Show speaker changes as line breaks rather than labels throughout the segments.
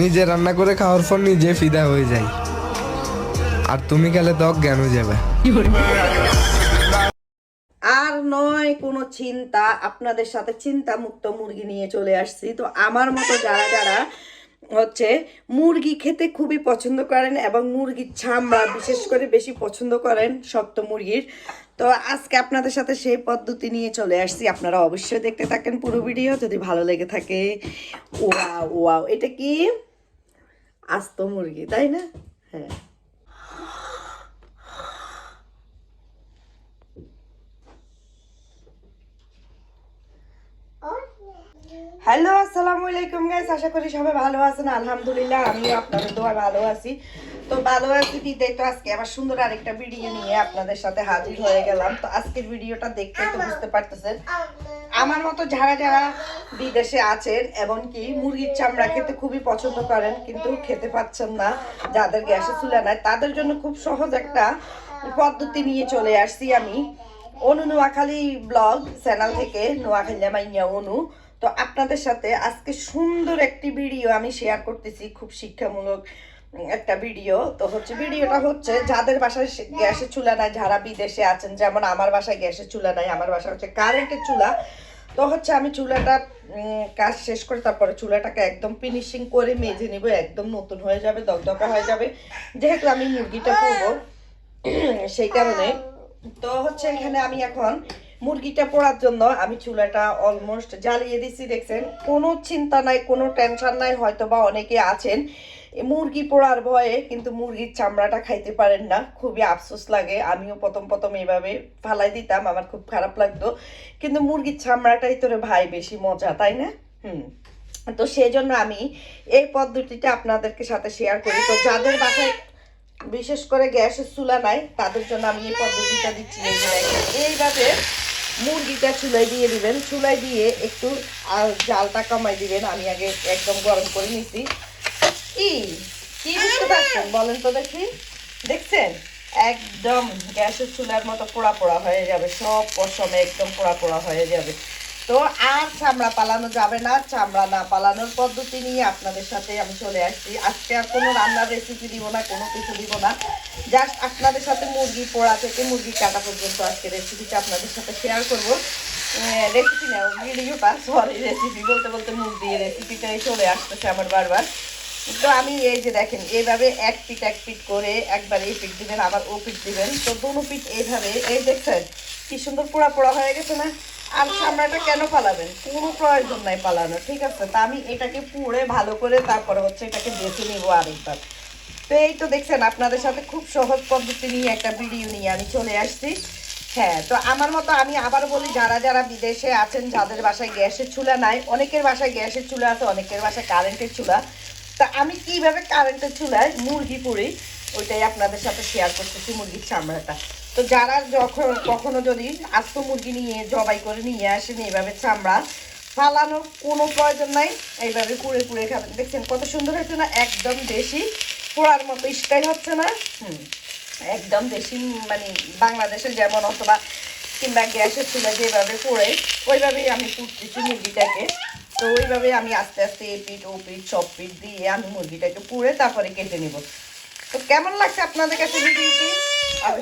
নিজে রান্না করে খাওয়ার পর নিজে ফিদা হয়ে যায়। আর তুমি গেলে তো জ্ঞান হয়ে যাবে।
আর নয়, কোনো চিন্তা, আপনাদের সাথে চিন্তা মুক্ত মুরগি নিয়ে চলে আসছি। তো আমার মতো যারা যারা হচ্ছে মুরগি খেতে খুবই পছন্দ করেন এবং মুরগির চামড়া বিশেষ করে বেশি পছন্দ করেন শক্ত মুরগির, তো আজকে আপনাদের সাথে সেই পদ্ধতি নিয়ে চলে আসছি। আপনারা অবশ্যই দেখতে থাকেন পুরো ভিডিও, যদি ভালো লেগে থাকে ওয়া ওয়াও। এটা কি? আস্ত মুরগি তাই না? হ্যাঁ। হ্যালো, আসসালামু আলাইকুম গাইস আশা করি সবাই ভালো আছেন। আলহামদুলিল্লাহ, আমিও আপনাদের দোয়া ভালো আছি। তো ভালো আছি দিতে, তো আজকে আবার সুন্দর আরেকটা ভিডিও নিয়ে আপনাদের সাথে হাজির হয়ে গেলাম। তো আজকের ভিডিওটা দেখতে তো বুঝতে পারতেছেন। আমার মতো যারা যারা বিদেশে আছেন এমনকি মুরগির চামড়া খেতে খুবই পছন্দ করেন, কিন্তু খেতে পাচ্ছেন না, যাদের গ্যাসে চুলা নাই, তাদের জন্য খুব সহজ একটা পদ্ধতি নিয়ে চলে আসছি আমি। অনু নোয়াখালী ব্লগ চ্যানেল থেকে, নোয়াখালী মাইয়া অনু। তো আপনাদের সাথে আজকে সুন্দর একটি ভিডিও আমি শেয়ার করতেছি, খুব শিক্ষামূলক একটা ভিডিও। তো হচ্ছে ভিডিওটা হচ্ছে যাদের বাসায় গ্যাসের চুলা নাই, যারা বিদেশে আছেন, যেমন আমার বাসায় গ্যাসের চুলা নাই, আমার বাসা হচ্ছে কারেন্টের চুলা। তো হচ্ছে আমি চুলাটা কাজ শেষ করে তারপরে চুলাটাকে একদম ফিনিশিং করে মেজে নিব, একদম নতুন হয়ে যাবে, দগদগা হয়ে যাবে। যেহেতু আমি মুরগিটা করব, সেই কারণে। তো হচ্ছে এখানে আমি এখন মুরগিটা পোড়ার জন্য আমি চুলাটা অলমোস্ট জ্বালিয়ে দিছি, দেখছেন? কোনো চিন্তা নাই, কোনো টেনশন নাই হয়তো বা অনেকে আছেন। মুরগি পোড়ার ভয়ে কিন্তু মুরগির চামড়াটা খাইতে পারেন না, খুবই আফসোস লাগে। আমিও প্রথম প্রথম এইভাবে ফালাই দিতাম, আমার খুব খারাপ লাগতো। কিন্তু মুরগির চামড়াটাই তোরে ভাই, বেশি মজা, তাই না? হুম। তো সেই জন্য আমি এই পদ্ধতিটা আপনাদেরকে সাথে শেয়ার করি। তো যাদের বাসায় বিশেষ করে গ্যাসের চুলা নাই, তাদের জন্য আমি এই পদ্ধতিটা দিচ্ছি। এইভাবে মুরগিটা চুলাই দিয়ে দিবেন। চুলাই দিয়ে একটু জালটা কমাই দিবেন। আমি আগে একদম গরম করে নিছি। কি কি বুঝতে পারছেন? বলেন তো দেখি। দেখছেন? একদম গ্যাসের চুলার মতো পোড়া পোড়া হয়ে যাবে। সব পশমে একদম পোড়া পোড়া হয়ে যাবে। তো আর চামড়া পালানো যাবে না, চামড়া না পালানোর পদ্ধতি নিয়ে আপনাদের সাথে আমি চলে আসছি। আজকে আর কোনো রান্নার রেসিপি দিব না, কোনো কিছু দিব না। জাস্ট আপনাদের সাথে মুরগি পোড়া থেকে মুরগি কাটা পর্যন্ত আজকে রেসিপিটা আপনাদের সাথে শেয়ার করব। রেসিপি না ভিডিওটা সরি রেসিপি বলতে বলতে মুখ দিয়ে রেসিপিটাই চলে আসতেছে আমার বারবার। তো আমি এই যে দেখেন, এইভাবে এক পিঠ এক পিঠ করে একবার এই পিঠ দিবেন, আবার ও পিঠ দিবেন। তো দুনো পিঠ এইভাবে, এই দেখছেন, কি সুন্দর পোড়া পোড়া হয়ে গেছে না? আর চামড়াটা কেন পালাবেন? কোনো প্রয়োজন নাই পালানো ঠিক আছে? তা আমি এটাকে পুড়ে ভালো করে তারপরে হচ্ছে এটাকে বেছে নিব আরেকবার। তো এই তো দেখছেন, আপনাদের সাথে খুব সহজ পদ্ধতি নিয়ে একটা ভিডিও নিয়ে আমি চলে আসছি। হ্যাঁ তো আমার মতো আমি আবার বলি, যারা যারা বিদেশে আছেন, যাদের বাসায় গ্যাসের চুলা নাই, অনেকের বাসায় গ্যাসের চুলা আছে, অনেকের বাসায় কারেন্টের চুলা। তা আমি কীভাবে কারেন্টের চুলায় মুরগি পুড়ি, ওইটাই আপনাদের সাথে শেয়ার করতেছি মুরগির চামড়াটা। তো যারা যখন কখনো যদি আস্ত মুরগি নিয়ে জবাই করে নিয়ে আসেন এইভাবে চামড়া, ফালানোর কোনো প্রয়োজন নাই। এইভাবে পুড়ে কুড়ে খাবেন। দেখছেন কত সুন্দর হয়েছে না? একদম দেশি। পোড়ার মতো স্টাইল হচ্ছে না? হুম। একদম দেশি মানে বাংলাদেশে যেমন অথবা কিংবা গ্যাসের চুলা যেভাবে পোড়ে, ওইভাবেই আমি পুড়তেছি মুরগিটাকে। তো ওইভাবে আমি আস্তে আস্তে এ পিঠ, ও পিঠ, সব পিঠ দিয়ে আমি মুরগিটাকে পুড়ে তারপরে কেটে নেব। তো কেমন লাগছে আপনাদের কাছে আর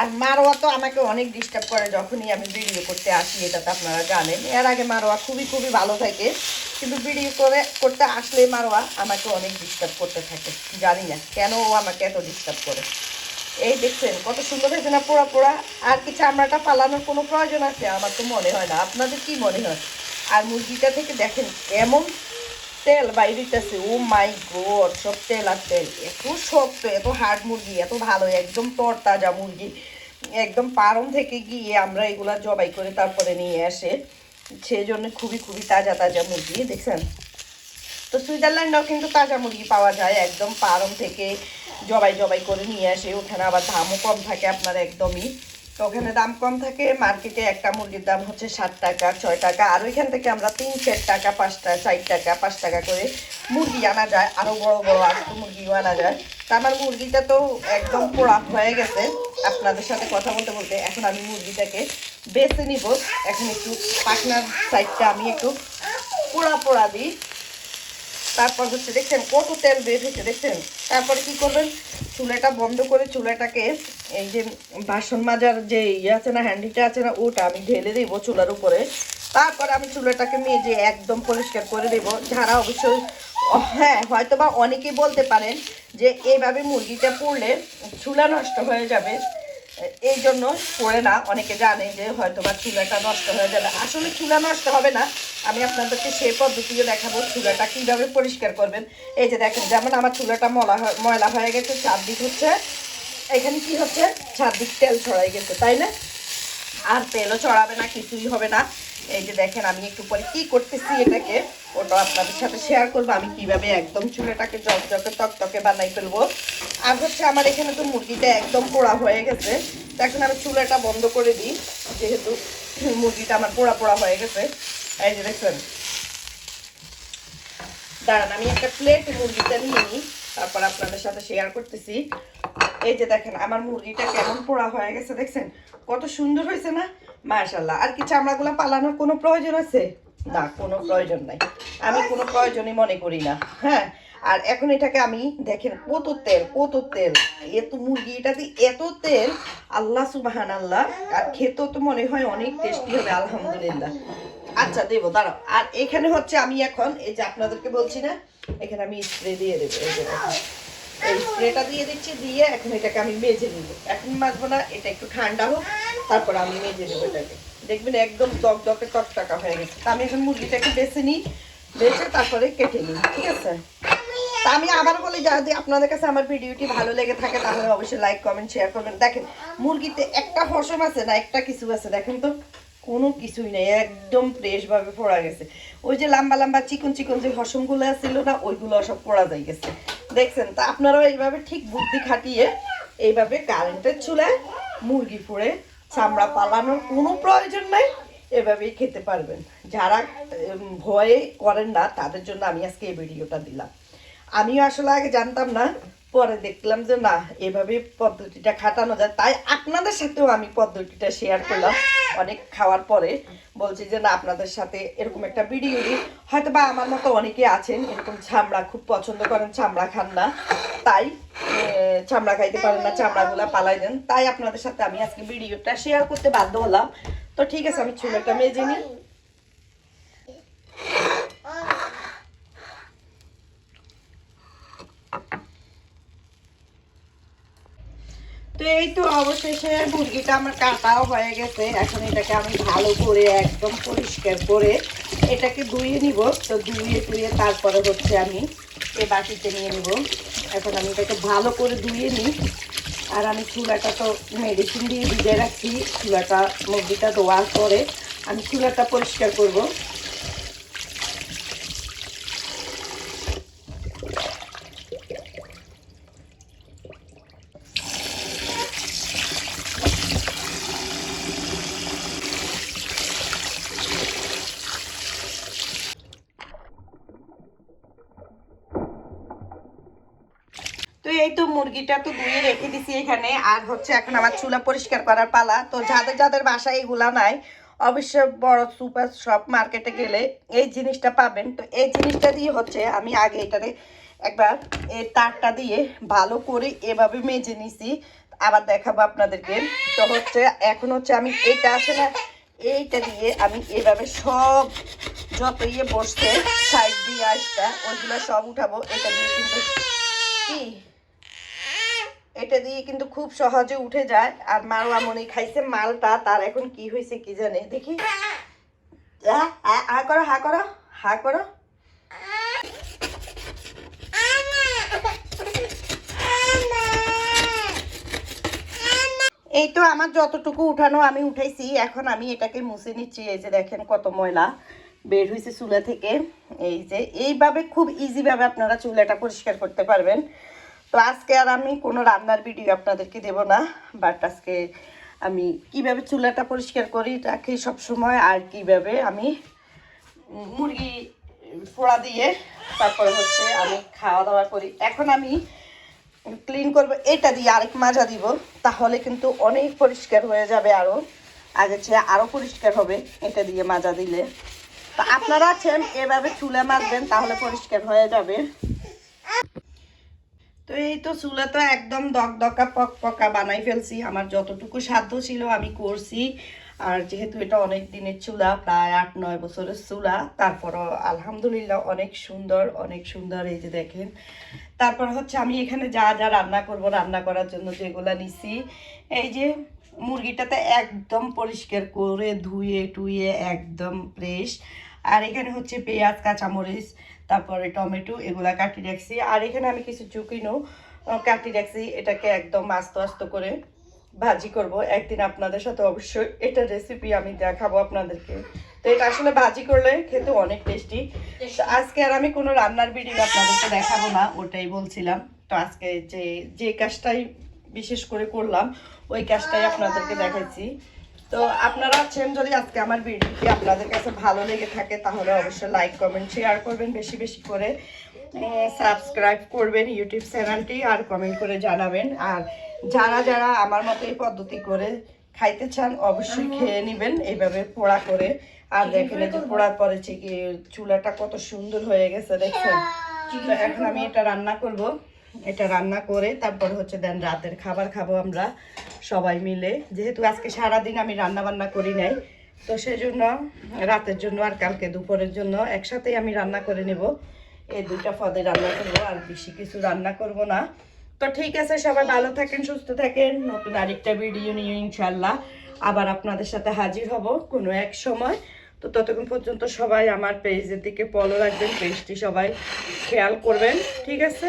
আর মারোয়া তো আমাকে অনেক ডিস্টার্ব করে যখনই আমি ভিডিও করতে আসি এটা তো আপনারা জানেন। এর আগে মারোয়া খুবই খুবই ভালো থাকে। কিন্তু ভিডিও করে, করতে আসলে মারোয়া আমাকে অনেক ডিস্টার্ব করতে থাকে। জানি না কেন ও আমাকে এত ডিস্টার্ব করে। এই দেখছেন, কত সুন্দর হয়েছে না পোড়া পোড়া। আর কি চামড়াটা পালানোর কোনো প্রয়োজন আছে? আমার তো মনে হয় না। আপনাদের কি মনে হয়? আর মুরগিটা থেকে দেখেন, কেমন তেল বাইরিতেছে, ও মাই গড, সব তেল আর তেল। এত শক্ত, এত হার্ড মুরগি, এত ভালো, একদম তরতাজা মুরগি। একদম পারম থেকে গিয়ে আমরা এগুলা জবাই করে তারপরে নিয়ে আসে। সেই জন্য খুবই খুবই তাজা তাজা মুরগি, দেখছেন? তো সুইজারল্যান্ডেও কিন্তু তাজা মুরগি পাওয়া যায়, একদম পারম থেকে জবাই জবাই করে নিয়ে আসে। ওখানে আবার দামও কম থাকে আপনার একদমই। তো ওখানে দাম কম থাকে মার্কেটে একটা মুরগির দাম হচ্ছে ষাট টাকা, ছয় টাকা, আর ওইখান থেকে আমরা তিন চার টাকা, পাঁচ টাকা চার টাকা, পাঁচ টাকা করে মুরগি আনা যায় আরও বড় বড় আস্ত মুরগিও আনা যায়। তা আমার মুরগিটা তো একদম পোড়া হয়ে গেছে। আপনাদের সাথে কথা বলতে বলতে এখন আমি মুরগিটাকে বেছে নিব। এখন একটু পাখনার সাইডটা আমি একটু পোড়া পোড়া দিই। তারপর হচ্ছে দেখছেন কত তেল হয়েছে, দেখছেন? তারপরে কি করবেন? চুলাটা বন্ধ করে চুলাটাকে এই যে বাসন মাজার যে ইয়ে আছে না হ্যান্ডিটা আছে না, ওটা আমি ঢেলে দেবো চুলার উপরে। তারপর আমি চুলাটাকে মেজে একদম পরিষ্কার করে দেবো। যারা অবশ্যই হ্যাঁ হয়তো বা অনেকেই বলতে পারেন যে এইভাবে মুরগিটা পড়লে চুলা নষ্ট হয়ে যাবে। এই জন্য করে না, অনেকে জানে যে হয়তো বা চুলাটা নষ্ট হয়ে যাবে। আসলে চুলা নষ্ট হবে না। আমি আপনাদেরকে সেই পদ্ধতিও দেখাবো, চুলাটা কীভাবে পরিষ্কার করবেন। এই যে দেখেন, যেমন আমার চুলাটা মলা ময়লা হয়ে গেছে চারদিক হচ্ছে, এখানে কি হচ্ছে? চারদিক তেল ছড়াই গেছে, তাই না? আর তেলও চড়াবে না, কিছুই হবে না। এই যে দেখেন, আমি একটু পরে কি করতেছি এটাকে, ওটা আপনাদের সাথে শেয়ার করব। আমি কীভাবে একদম চুলেটাকে জকজকে তকতকে বানাই ফেলব। আর হচ্ছে আমার এখানে তো মুরগিটা একদম পোড়া হয়ে গেছে। তো এখন আমি চুলাটা বন্ধ করে দিই, যেহেতু মুরগিটা আমার পোড়া পোড়া হয়ে গেছে। এই যে দেখছেন দাঁড়ান, আমি একটা প্লেট মুরগিটা নিয়ে নিই, তারপর আপনাদের সাথে শেয়ার করতেছি। এই যে দেখেন, আমার মুরগিটা কেমন পোড়া হয়ে গেছে, দেখছেন? কত সুন্দর হয়েছে না? মাশাল্লাহ আর কি চামড়াগুলো পালানোর কোনো প্রয়োজন আছে? না, কোনো প্রয়োজন নাই। আমি কোনো প্রয়োজনই মনে করি না হ্যাঁ? আর এখন এটাকে আমি, দেখেন, কত তেল কত তেল। এত মুরগি এটাতে এত তেল, আল্লাহ সুবাহান আল্লাহ আর খেতেও তো মনে হয় অনেক টেস্টি হবে, আলহামদুলিল্লাহ। আচ্ছা দেবো, দাঁড়াও। আর এখানে হচ্ছে আমি এখন, এই যে আপনাদেরকে বলছি না, এখানে আমি স্প্রে দিয়ে দেবো, এই যে। এই স্প্রেটা দিয়ে দিচ্ছি, দিয়ে এখন এটাকে আমি মেজে নিব। এখন মাজবো না, এটা একটু ঠান্ডা হোক, তারপর আমি মেজে নেব এটাকে। দেখবেন একদম দক দকে টকটাকা হয়ে গেছে। তা আমি এখন মুরগিটাকে বেছে নিই, বেছে তারপরে কেটে নিই, ঠিক আছে? তা আমি আবার বলি, যদি আপনাদের কাছে আমার ভিডিওটি ভালো লেগে থাকে, তাহলে অবশ্যই লাইক কমেন্ট শেয়ার করবেন। দেখেন, মুরগিতে একটা হসম আছে না, একটা কিছু আছে, দেখেন তো, কোনো কিছুই নেই, একদম ফ্রেশ ভাবে পোড়া গেছে। ওই যে লম্বা লম্বা চিকন চিকন যে হসমগুলো ছিল না, ওইগুলো সব পোড়া যাই গেছে। দেখছেন, তা আপনারাও এইভাবে ঠিক বুদ্ধি খাটিয়ে এইভাবে কারেন্টের চুলায় মুরগি ফুড়ে চামড়া পালানোর কোনো প্রয়োজন নাই, এভাবেই খেতে পারবেন। যারা ভয়ে করেন না, তাদের জন্য আমি আজকে এই ভিডিওটা দিলাম। আমিও আসলে আগে জানতাম না পরে দেখলাম যে না এভাবে পদ্ধতিটা খাটানো যায়। তাই আপনাদের সাথেও আমি পদ্ধতিটা শেয়ার করলাম অনেক খাওয়ার পরে। বলছি যে না, আপনাদের সাথে এরকম একটা ভিডিও হয়তো বা আমার মতো অনেকে আছেন, এরকম চামড়া খুব পছন্দ করেন, চামড়া খান না। তাই চামড়া খাইতে পারেন না, চামড়াগুলা পালাই দেন। তাই আপনাদের সাথে আমি আজকে ভিডিওটা শেয়ার করতে বাধ্য হলাম। তো ঠিক আছে, আমি চুলাটা মেজে নিই। তো এই তো অবশেষে মুরগিটা আমার কাটাও হয়ে গেছে। এখন এটাকে আমি ভালো করে একদম পরিষ্কার করে এটাকে ধুয়ে নিব। তো ধুয়ে টুয়ে তারপরে হচ্ছে আমি এই বাটিতে নিয়ে নিব। এখন আমি এটাকে ভালো করে ধুয়ে নিই। আর আমি চুলাটা তো মেডিসিন দিয়ে ভিজে রাখছি। চুলাটা মুরগিটা ধোয়ার পরে আমি চুলাটা পরিষ্কার করব তো এই তো মুরগিটা তো ধুয়ে রেখে দিছি এখানে। আর হচ্ছে এখন আমার চুলা পরিষ্কার করার পালা। তো যাদের যাদের বাসায় এগুলা নাই অবশ্য বড় সুপার শপ মার্কেটে গেলে এই জিনিসটা পাবেন। তো এই জিনিসটা দিয়ে হচ্ছে আমি আগে এটারে একবার এই তারটা দিয়ে ভালো করে এভাবে মেজে নিছি। আবার দেখাবো আপনাদেরকে। তো হচ্ছে এখন হচ্ছে আমি এইটা আছে না, এইটা দিয়ে আমি এভাবে সব যত ইয়ে বসতে সাইড দিয়ে আসটা ওইগুলো সব উঠাবো। এটা দিয়ে কিন্তু কি? এটা দিয়ে কিন্তু খুব সহজে উঠে যায়। আর মারোয়া মনে খাইছে মালটা, তার এখন কি হয়েছে কি জানে। দেখি। হা করো হা করো হা করো। এই তো আমার যতটুকু উঠানো আমি উঠাইছি, এখন আমি এটাকে মুছে নিচ্ছি। এই যে দেখেন কত ময়লা বের হয়েছে চুলা থেকে। এই যে, এইভাবে খুব ইজিভাবে আপনারা চুলাটা পরিষ্কার করতে পারবেন। তো আজকে আর আমি কোনো রান্নার ভিডিও আপনাদেরকে দেব না বাট আজকে আমি কীভাবে চুলাটা পরিষ্কার করি রাখি সব সময় আর কীভাবে আমি মুরগি পোড়া দিয়ে তারপরে হচ্ছে আমি খাওয়া দাওয়া করি। এখন আমি ক্লিন করব, এটা দিয়ে আরেক মাজা দিব, তাহলে কিন্তু অনেক পরিষ্কার হয়ে যাবে আরও আগের চেয়ে আরও পরিষ্কার হবে, এটা দিয়ে মাজা দিলে। তো আপনারা আছেন, এভাবে চুলে মাখবেন তাহলে পরিষ্কার হয়ে যাবে। তো এই তো চুলা তো একদম দকদকা পক পকা বানাই ফেলছি। আমার যতটুকু সাধ্য ছিল আমি করছি। আর যেহেতু এটা অনেক দিনের চুলা, প্রায় আট, নয় বছরের চুলা, তারপরও আলহামদুলিল্লাহ অনেক সুন্দর অনেক সুন্দর এই যে দেখেন। তারপর হচ্ছে আমি এখানে যা যা রান্না করব, রান্না করার জন্য যেগুলা নিছি, এই যে মুরগিটাতে একদম পরিষ্কার করে ধুয়ে, টুয়ে একদম ফ্রেশ। আর এখানে হচ্ছে পেঁয়াজ, কাঁচামরিচ তারপরে টমেটো, এগুলা কাটি রাখছি। আর এখানে আমি কিছু চুকিনো কাটি রাখছি। এটাকে একদম আস্ত আস্ত করে ভাজি করব। একদিন আপনাদের সাথে অবশ্যই এটা রেসিপি আমি দেখাবো আপনাদেরকে। তো এটা আসলে ভাজি করলে খেতে অনেক টেস্টি আজকে আর আমি কোনো রান্নার ভিডিও আপনাদেরকে দেখাবো না, ওটাই বলছিলাম। তো আজকে যে যে কাজটাই বিশেষ করে করলাম, ওই কাজটাই আপনাদেরকে দেখাচ্ছি। তো আপনারা আছেন যদি আজকে আমার ভিডিওটি আপনাদের কাছে ভালো লেগে থাকে তাহলে অবশ্যই লাইক কমেন্ট শেয়ার করবেন বেশি বেশি করে সাবস্ক্রাইব করবেন ইউটিউব চ্যানেলটি আর কমেন্ট করে জানাবেন। আর যারা যারা আমার মতো এই পদ্ধতি করে খাইতে চান অবশ্যই খেয়ে নেবেন এইভাবে পোড়া করে। আর দেখেন যে পোড়ার পরে চুলাটা কত সুন্দর হয়ে গেছে দেখছেন? তো এখন আমি এটা রান্না করব। এটা রান্না করে, তারপর হচ্ছে দেন রাতের খাবার খাব আমরা সবাই মিলে। যেহেতু আজকে সারাদিন আমি রান্না বান্না করি নাই, তো সেই জন্য রাতের জন্য আর কালকে দুপুরের জন্য একসাথেই আমি রান্না করে নেব। এই দুইটা পদে রান্না করব, আর বেশি কিছু রান্না করব না। তো ঠিক আছে, সবাই ভালো থাকেন, সুস্থ থাকেন। নতুন আরেকটা ভিডিও নিয়ে ইনশাল্লাহ আবার আপনাদের সাথে হাজির হব কোনো এক সময়। তো ততক্ষণ পর্যন্ত সবাই আমার পেজের দিকে ফলো রাখবেন পেজটি সবাই খেয়াল করবেন, ঠিক আছে?